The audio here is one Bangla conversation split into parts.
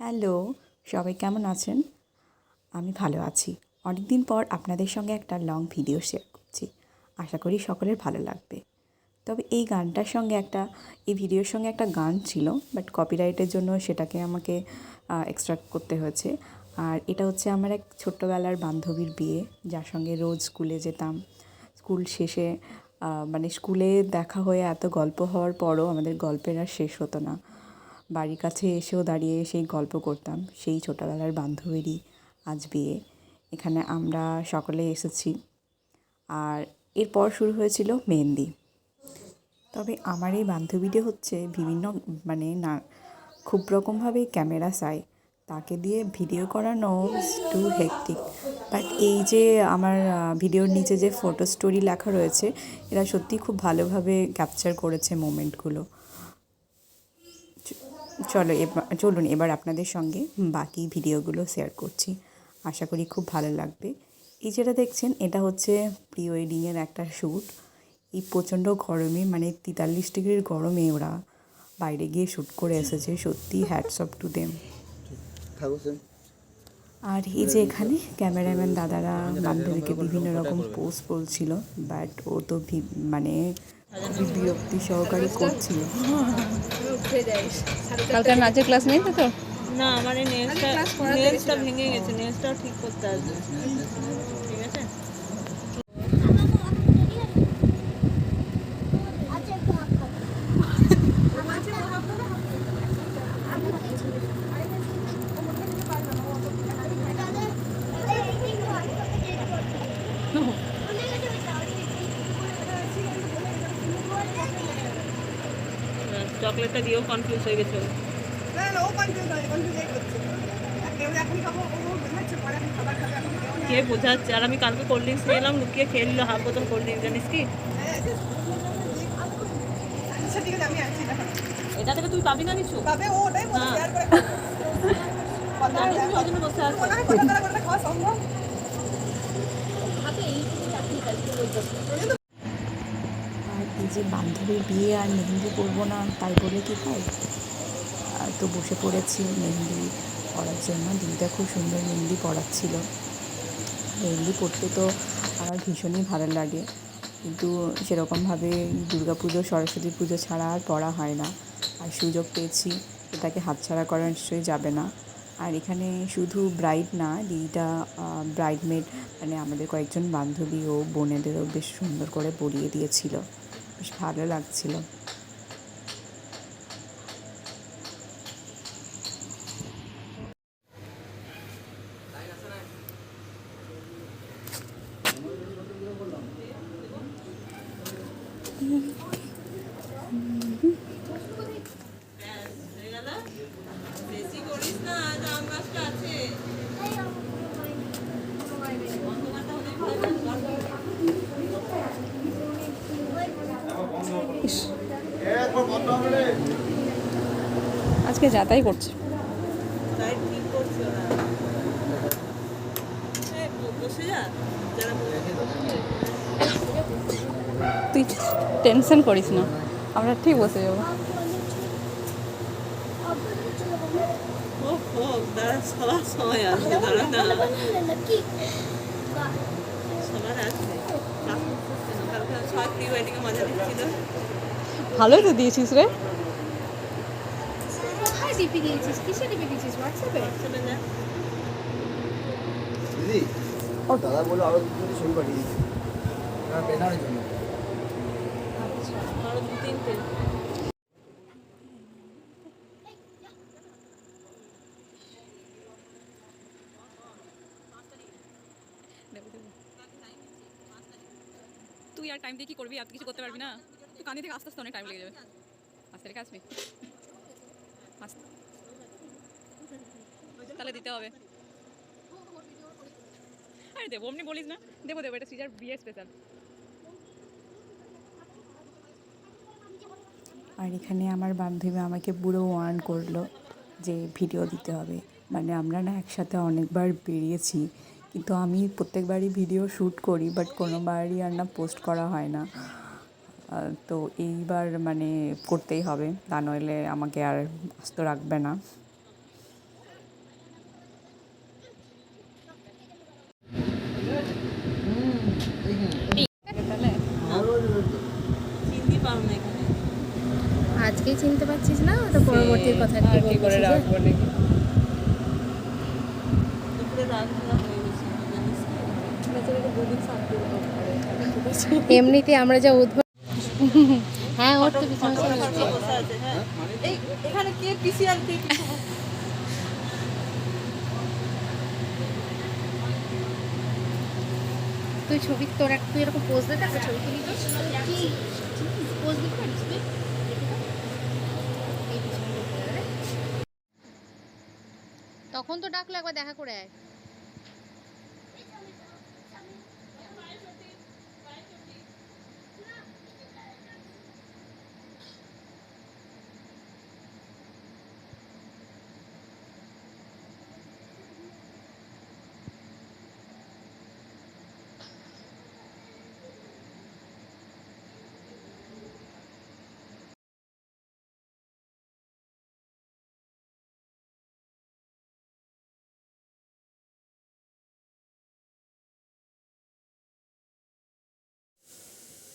হ্যালো, সবাই কেমন আছেন? আমি ভালো আছি। অনেক দিন পর আপনাদের সঙ্গে একটা লং ভিডিও শেয়ার করছি। আশা করি সকলের ভালো লাগবে। তবে এই গানটার সঙ্গে একটা, এই ভিডিওর সঙ্গে একটা গান ছিল বাট কপিরাইটের জন্য সেটাকে আমাকে এক্সট্রাক্ট করতে হয়েছে। আর এটা হচ্ছে আমার এক ছোট্টবেলার বান্ধবীর বিয়ে, যার সঙ্গে রোজ স্কুলে যেতাম। স্কুল শেষে মানে স্কুলে দেখা হয়ে এত গল্প হওয়ার পরও আমাদের গল্পের আর শেষ হতো না। বাড়ির কাছে এসেও দাঁড়িয়ে সেই গল্প করতাম। সেই ছোটোবেলার বান্ধবীরই আজ বিয়ে। এখানে আমরা সকলে এসেছি। আর এরপর শুরু হয়েছিল মেহেন্দি। তবে আমার এই বান্ধবীটি হচ্ছে বিভিন্ন মানে না, খুব রকমভাবে ক্যামেরা চাই। তাকে দিয়ে ভিডিও করানো টু হেকটিক বাট এই যে আমার ভিডিওর নিচে যে ফটো স্টোরি লেখা রয়েছে, এরা সত্যি খুব ভালোভাবে ক্যাপচার করেছে মোমেন্টগুলো চলো এবার চলুন এবার আপনাদের সঙ্গে বাকি ভিডিওগুলো শেয়ার করছি। আশা করি খুব ভালো লাগবে। এই যেটা দেখছেন এটা হচ্ছে প্রি ওয়েডিংয়ের একটা শ্যুট এই প্রচণ্ড গরমে মানে তেতাল্লিশ ডিগ্রির গরমে ওরা বাইরে গিয়ে শ্যুট করে এসেছে। সত্যি হ্যাটস অফ টু দেম আর এই যে এখানে ক্যামেরাম্যান দাদারা বান্ধবীকে বিভিন্ন রকম পোস্ট বলছিল বাট ও তো মানে বিরক্তি সহকারে করছিল কালকে আর নাচের ক্লাস নেই তো তোর? না আমার এই নেলসটা নেলসটা ভেঙে গেছে নেলসটাও ঠিক করতে আসবে ঠিক আছে চকলেটটা দিয়েও কনফিউজ হয়ে গেছে ও। না না ও কনফিউজ হয় কনফিউজ এই করছে একেবারে এখন খাব ও বোঝাচ্ছে পরে এখন খাবার দিয়েও কনফিউজ হয়ে গেছে কে বোঝাচ্ছে? আর আমি কালকে কোল্ড ড্রিঙ্কস নিয়ে এলাম লুকিয়ে খেয়ে নিল হাফ বোতল কোল্ড ড্রিঙ্কস জানিস কি? আচ্ছা ঠিক আছে আমি আসছি দেখো এটা থেকে তুই পাবি না কিছু? ও ওটাই হ্যাঁ। কথা হয় কথা খাওয়া সম্ভব। বান্ধবীর বিয়ে আর মেহেন্দি করব না, তাই বলে কি হয়? তো বসে পড়েছি মেহেন্দি পড়ার জন্য। দিদিটা খুব সুন্দর মেহেন্দি পড়াচ্ছিল। মেহেন্দি পড়তে তো আমার ভীষণই ভালো লাগে। কিন্তু সেরকমভাবে দুর্গা পুজো সরস্বতী পুজো ছাড়া আর পড়া হয় না। আর সুযোগ পেয়েছি, এটাকে হাতছাড়া করা নিশ্চয়ই যাবে না। আর এখানে শুধু ব্রাইড না, দিদিটা ব্রাইডমেড মানে আমাদের কয়েকজন বান্ধবী ও বোনেদেরও বেশ সুন্দর করে পরিয়ে দিয়েছিল। বেশ ভালো লাগছিল। বেশি করিস না জাম গাছটা আছে আজকে যাতাই করছে। তাই টেনশন করিস না আমরা ঠিক বসে যাব। সবার সময় ভালোই তো দিয়েছিস রে। ডিপি দিয়েছিস কিসে ডিপি দিয়েছিস হোয়াটসঅ্যাপে চলে দিদি ও দাদা বলে আরও দুটো ছবি পাঠিয়ে দিয়েছে। ব্যানারের জন্য। আরও দু তিনটে। তুই আর টাইম দিয়ে কি করবি? আর কিছু করতে পারবি না। তুই কানে থেকে আস্তে আস্তে অনেক টাইম লেগে যাবে। আস্তে রেখে আসবি? তাহলে দিতে হবে। আরে দেবো, অমনি বলিস না। দেবো দেবো, এটা সিজার বিয়ে স্পেশাল আর এখানে আমার বান্ধবী আমাকে পুরো ওয়ার্ন করল যে ভিডিও দিতে হবে। মানে আমরা না একসাথে অনেকবার বেরিয়েছি, কিন্তু আমি প্রত্যেকবারই ভিডিও শ্যুট করি বাট কোনোবারই আর না পোস্ট করা হয় না। তো এইবার মানে করতেই হবে। তা নইলে আমাকে আর আস্ত রাখবে না। আজকে চিনতে পারছিস না? ওটা পরবর্তী কথা কি করে রাখব এমনিতে আমরা যা উদ্ভব হ্যাঁ ওর তো পিছনে এখানে কে পিসিআর কে তুই ছবি তোর এক তুই এরকম পোজ দে একটা ছবি তুলি পোজ দিতে পারিস তুই তখন তো ডাকলো একবার দেখা করে আয়।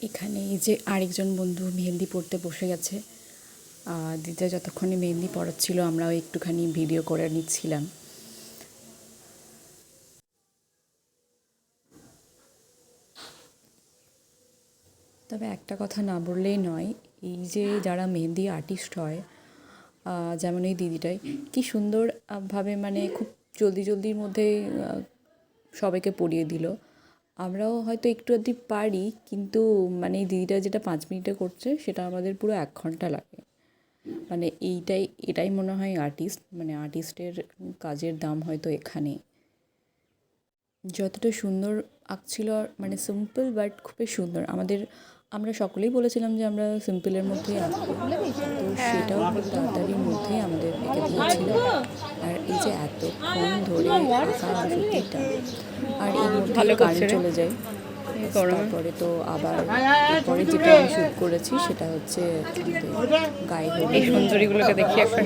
এখানে এই যে আরেকজন বন্ধু মেহেন্দি পড়তে বসে গেছে দিদা যতক্ষণে মেহেন্দি পড়াচ্ছিল আমরাও একটুখানি ভিডিও করে নিচ্ছিলাম। তবে একটা কথা না বললেই নয় এই যে যারা মেহেন্দি আর্টিস্ট হয় যেমন এই দিদিটাই কি সুন্দর আহ, ভাবে মানে খুব জলদি জলদির মধ্যে সবাইকে পড়িয়ে দিল। আমরাও হয়তো একটু আধটু পারি, কিন্তু মানে দিদিটা যেটা পাঁচ মিনিটে করছে, সেটা আমাদের পুরো এক ঘণ্টা লাগে। মানে এইটাই, এটাই মনে হয় আর্টিস্ট মানে আর্টিস্টের কাজের দাম হয়তো এখানে যতটা সুন্দর আঁকছিল মানে সিম্পল বাট খুবই সুন্দর। আমাদের, আমরা সকলেই বলেছিলাম যে আমরা সিম্পলের মধ্যেই আঁকবো। তো সেটাও খুব তাড়াতাড়ির মধ্যেই আমাদের এঁকে দিয়েছিল। আর এই যে এতক্ষণ ধরে আঁকা আর এই মধ্যে কারেন্ট চলে যায়। তারপরে তো আবার পরে যেটা আমি শ্যুট করেছি সেটা হচ্ছে গায়ে হলুদ এই সুন্দরীগুলোকে দেখি একটা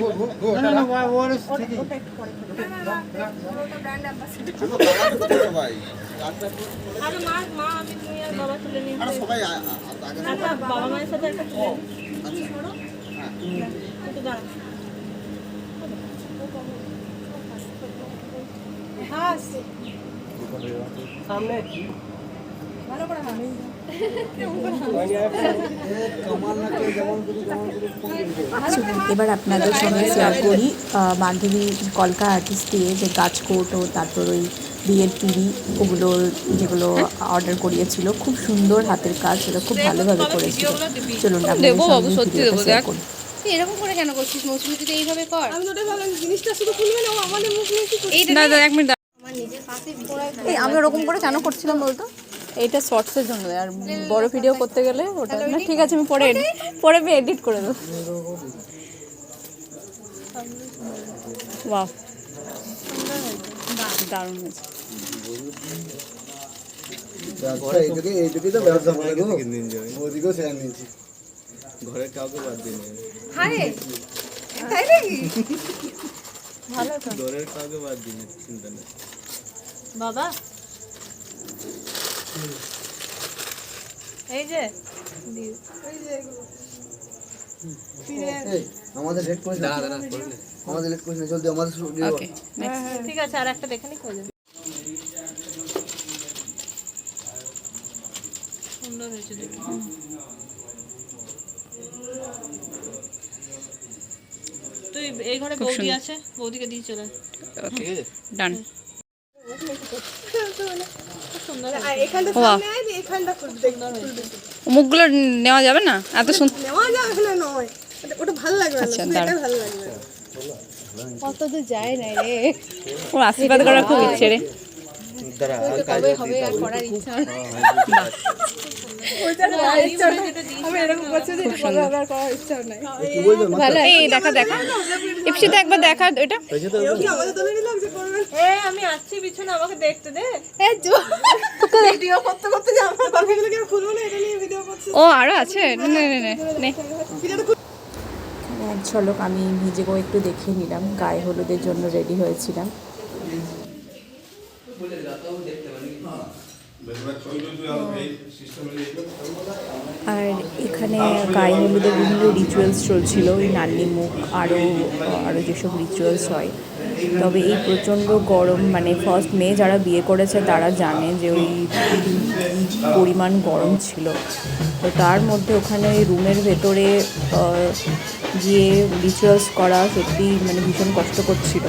আরে মা মা আমি তুমি আর বাবা তুলে নিয়ে একটা বাবা মায়ের সাথে একটা এবার আপনাদের সঙ্গে শেয়ার করি বান্ধবী কলকা আর্টিস্ট দিয়ে যে গাছকোট ও তারপর ওই বিয়ের পিড়ি ওগুলো যেগুলো অর্ডার করিয়েছিল খুব সুন্দর হাতের কাজ সেটা খুব ভালোভাবে করেছিল। চলুন এরকম করে কেন করছিস? মৌসুমি তুই এইভাবে কর। আমি তো ভাবলাম জিনিসটা শুধু খুলবে না ও আমাদের মুখ নিয়ে কি? না এক মিনিট। এই আমি ওরকম করে কেন করছিলাম বলতো? এইটা শর্টসের জন্য আর বড় ভিডিও করতে গেলে ওটা না ঠিক আছে আমি পরে পরে আমি এডিট করে দেবো। বাহ। দারুণ হয়েছে। ঘরের কাউকে বাদ দিই ভালো তো ঘরের কাউকে বাদ দিই নি চিন্তা নেই। বাবা। এই যে আমাদের লেট করিস না। আমাদের লেট করিস না। জলদি আমাদের ঠিক আছে আর একটা দেখে নি সুন্দর হয়েছে তুই এই ঘরে বৌদি আছে? বৌদিকে দিয়ে চলে ওকে ডান আর এখানটা সামনে আয়, এখানটা খুলবে, দেখ, মুখগুলো নেওয়া যাবে না? এত সুন্দর নেওয়া যাবে না নয়। ওটা- ওটা ভালো লাগবে আচ্ছা, এটা ভালো লাগবে। কত তো যায় না রে। ওর আশীর্বাদ করার খুব ইচ্ছে রে। দাঁড়া হবে আর করার ইচ্ছা। দেখা দেখা। ইপসিতে একবার দেখা এটা। আমি আসছি পিছনে আমাকে দেখতে দে। ভিডিও করতে করতে যে আমার কথাগুলো কেউ খুলবো না এটা নিয়ে ভিডিও করছি। ও আরও আছে? নে নে নে, ঝলক আমি নিজেকেও একটু দেখিয়ে নিলাম। গায়ে হলুদের জন্য রেডি হয়েছিলাম। আর এখানে গায়ে হলুদের বিভিন্ন রিচুয়ালস চলছিল, ওই নান্নি মুখ আরও আরও যেসব রিচুয়ালস হয়। তবে এই প্রচণ্ড গরম মানে ফার্স্ট মে যারা বিয়ে করেছে, তারা জানে যে ওই পরিমাণ গরম ছিল। তো তার মধ্যে ওখানে ওই রুমের ভেতরে গিয়ে রিচুয়ালস করা সত্যি মানে ভীষণ কষ্ট করছিল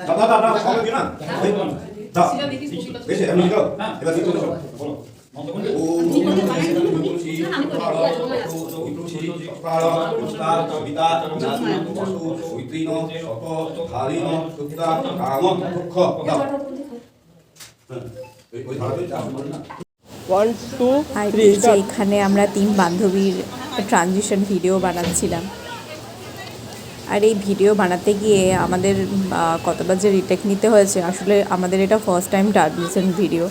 দাদা দাদা সবাই দিও না বেশি আমি দিও এবার আর এখানে আমরা তিন বান্ধবীর ট্রানজিশন ভিডিও বানাচ্ছিলাম। আর এই ভিডিও বানাতে গিয়ে আমাদের কতবার যে রিটেক নিতে হয়েছে, আসলে আমাদের এটা ফার্স্ট টাইম ট্রানজিশন ভিডিও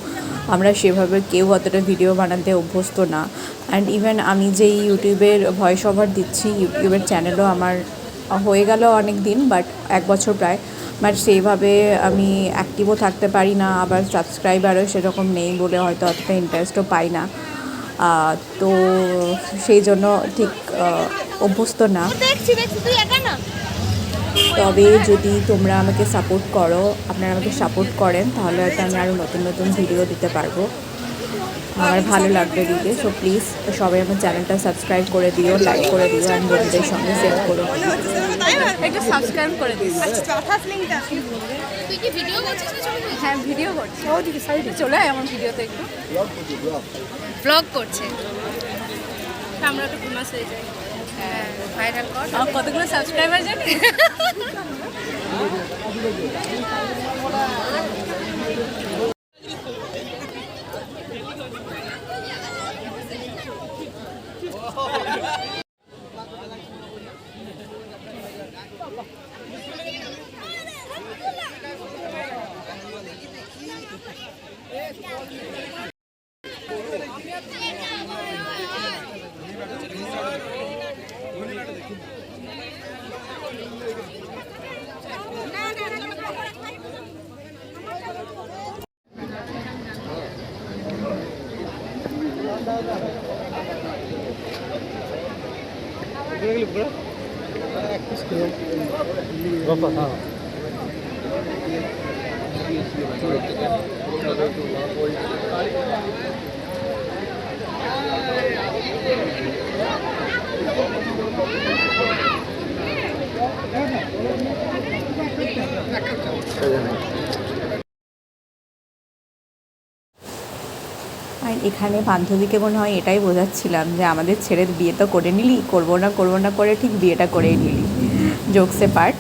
আমরা সেভাবে কেউ অতটা ভিডিও বানাতে অভ্যস্ত না। অ্যান্ড ইভেন আমি যে ইউটিউবের ভয়েস ওভার দিচ্ছি, ইউটিউবের চ্যানেলও আমার হয়ে গেল অনেক দিন বাট এক বছর প্রায়। বাট সেইভাবে আমি অ্যাক্টিভও থাকতে পারি না, আবার সাবস্ক্রাইবারও সেরকম নেই বলে হয়তো অতটা ইন্টারেস্টও পাই না। তো সেই জন্য ঠিক অভ্যস্ত না। তবে যদি তোমরা আমাকে সাপোর্ট করো আপনারা আমাকে সাপোর্ট করেন তাহলে হয়তো আমি আরও নতুন নতুন ভিডিও দিতে পারব। আমার ভালো লাগবে দিতে। সো প্লিজ সবাই আমার চ্যানেলটা সাবস্ক্রাইব করে দিও লাইক করে দিও আর বন্ধুদের সঙ্গে শেয়ার করো। তাই না একটু সাবস্ক্রাইব করে দিস আচ্ছা তুই কি ভিডিও করছিস না ছবি হ্যাঁ ভিডিও করছি। ওদিকে সাইডে চলে আয় আমার ভিডিওতে একটু। ব্লগ করছে। আমরা একটু ফেমাস হয়ে যাই। হ্যাঁ ভাইরাল কর। কতগুলো সাবস্ক্রাইবার জানি Bapak tahu. Thank you. এখানে বান্ধবীকে মনে হয় এটাই বোঝাচ্ছিলাম যে আমাদের ছেড়ে বিয়ে তো করে নিলি, করব না করব না করে ঠিক বিয়েটা করেই নিলি। জোকসে পার্ট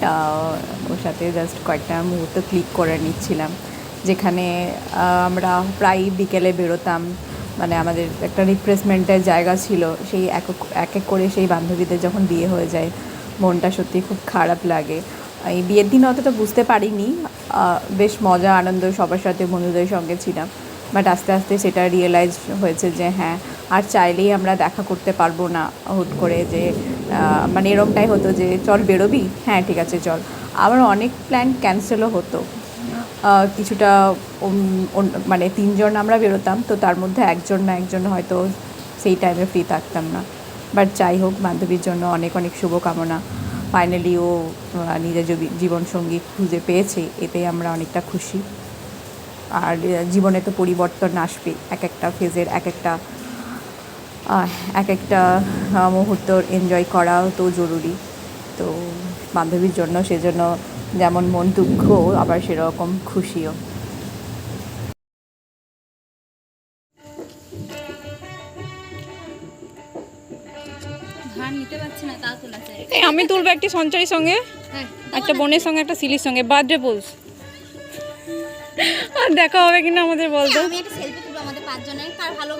ওর সাথে জাস্ট কয়েকটা মুহূর্ত ক্লিক করে নিচ্ছিলাম। যেখানে আমরা প্রায় বিকেলে বেরোতাম। মানে আমাদের একটা রিফ্রেশমেন্টের জায়গা ছিল, সেই এক এক এক করে সেই বান্ধবীদের যখন বিয়ে হয়ে যায়, মনটা সত্যি খুব খারাপ লাগে। এই বিয়ের দিন অতটা বুঝতে পারিনি বেশ মজা, আনন্দ, সবার সাথে বন্ধুদের সঙ্গে ছিলাম। বাট আস্তে আস্তে সেটা রিয়েলাইজ হয়েছে যে হ্যাঁ আর চাইলেই আমরা দেখা করতে পারব না হুট করে যে মানে এরমটাই হতো যে, চল বেরোবি? হ্যাঁ ঠিক আছে, চল। আবার অনেক প্ল্যান ক্যান্সেলও হতো। কিছুটা মানে তিনজন আমরা বেরোতাম, তো তার মধ্যে একজন না একজন হয়তো সেই টাইমে ফ্রি থাকতাম না। বাট যাই হোক, বান্ধবীর জন্য অনেক অনেক শুভকামনা। ফাইনালি ও নিজের জীবী- জীবনসঙ্গী খুঁজে পেয়েছে, এতে আমরা অনেকটা খুশি। আর জীবনে তো পরিবর্তন আসবে, এক একটা ফেজের এক একটা এক একটা মুহূর্ত এনজয় করাও তো জরুরি। তো বান্ধবীর জন্য সেজন্য যেমন মন দুঃখ আবার সেরকম খুশিও। আমি তুলবো একটি সঞ্চারীর সঙ্গে হ্যাঁ একটা বোনের সঙ্গে একটা সিলির সঙ্গে বার্থডে পোজ। আর দেখা হবে কিনা আমাদের বলতো। আমি একটা সেলফি তুলবো আমাদের পাঁচজনের কার ভালো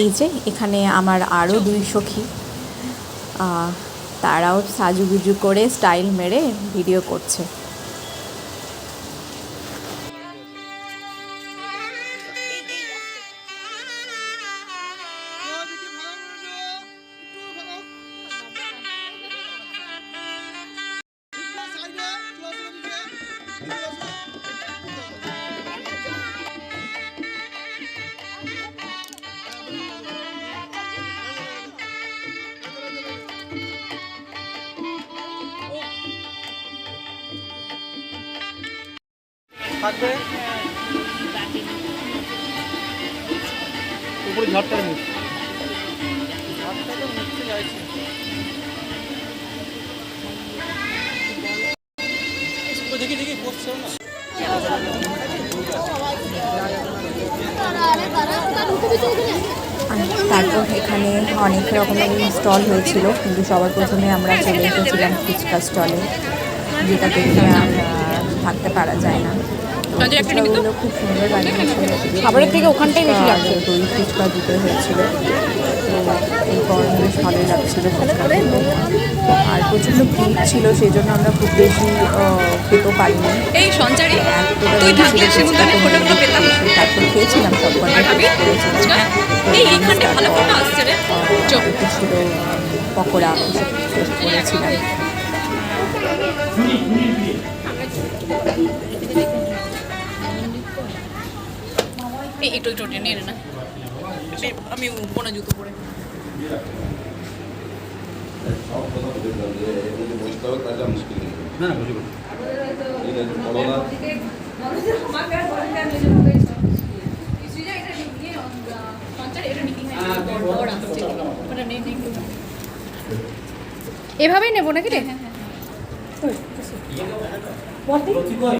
এই যে এখানে আমার আরও দুই সখী। তারাও সাজুগুজু করে স্টাইল মেরে ভিডিও করছে। উপরে ঝড়টা নেই দেখি দেখি বসছে না? তারপর এখানে অনেক রকমের স্টল হয়েছিল কিন্তু সবার প্রথমে আমরা চলে এসেছিলাম ফুচকা স্টলে যেটা দেখে আমরা থাকতে পারা যায় না। ফুচকাগুলো খুব সুন্দর বানিয়েছিল খাবারের থেকে ওখানটাই বেশি লাগছে। দই ফুচকা দুটো হয়েছিল। তো এই গরমে বেশ ভালোই লাগছিল আর প্রচণ্ড ভিড় ছিল সেই জন্য আমরা খুব বেশি খেতেও পারিনি। এই সঞ্চারী তুই থাকলে সেগুলো ফটোগুলো পেতাম। তারপর খেয়েছিলাম সব আর কটা ভাবি ফুচকা? এই এইখানটা ভালো ফটো আসছে রে। ছিল পকোড়া এসব করেছিলাম। এই একটু একটু টেনে নে। না আমি উপরে জুতো পরে। না না বুঝি এভাবেই নেব নাকি রে? আপনার বাড়ি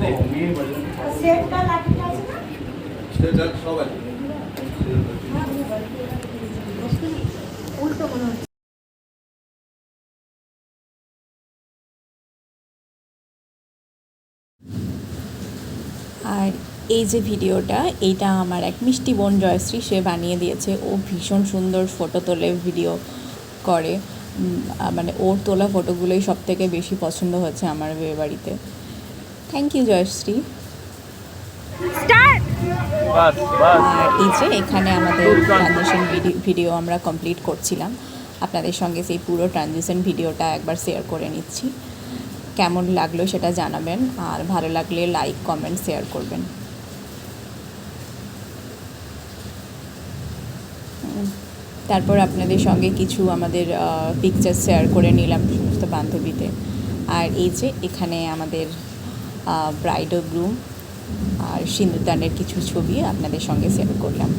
আর এই যে ভিডিওটা এইটা আমার এক মিষ্টি বোন জয়শ্রী, সে বানিয়ে দিয়েছে। ও ভীষণ সুন্দর ফটো তোলে ভিডিও করে। মানে ওর তোলা ফটোগুলোই সব থেকে বেশি পছন্দ হয়েছে আমার বিয়ে বাড়িতে। থ্যাংক ইউ জয়শ্রী বাস বাস। আর এই যে এখানে আমাদের ট্রানজেকশন ভিডিও আমরা কমপ্লিট করছিলাম আপনাদের সঙ্গে সেই পুরো ট্রানজেকশন ভিডিওটা একবার শেয়ার করে নিচ্ছি। কেমন লাগল সেটা জানাবেন আর ভালো লাগলে লাইক কমেন্ট শেয়ার করবেন। তারপর আপনাদের সঙ্গে কিছু আমাদের পিকচার শেয়ার করে নিলাম সমস্ত বান্ধবীতে আর এই যে এখানে আমাদের ব্রাইড ও গ্রুম আর সিন্দুরদানের কিছু ছবি আপনাদের সঙ্গে শেয়ার করলাম।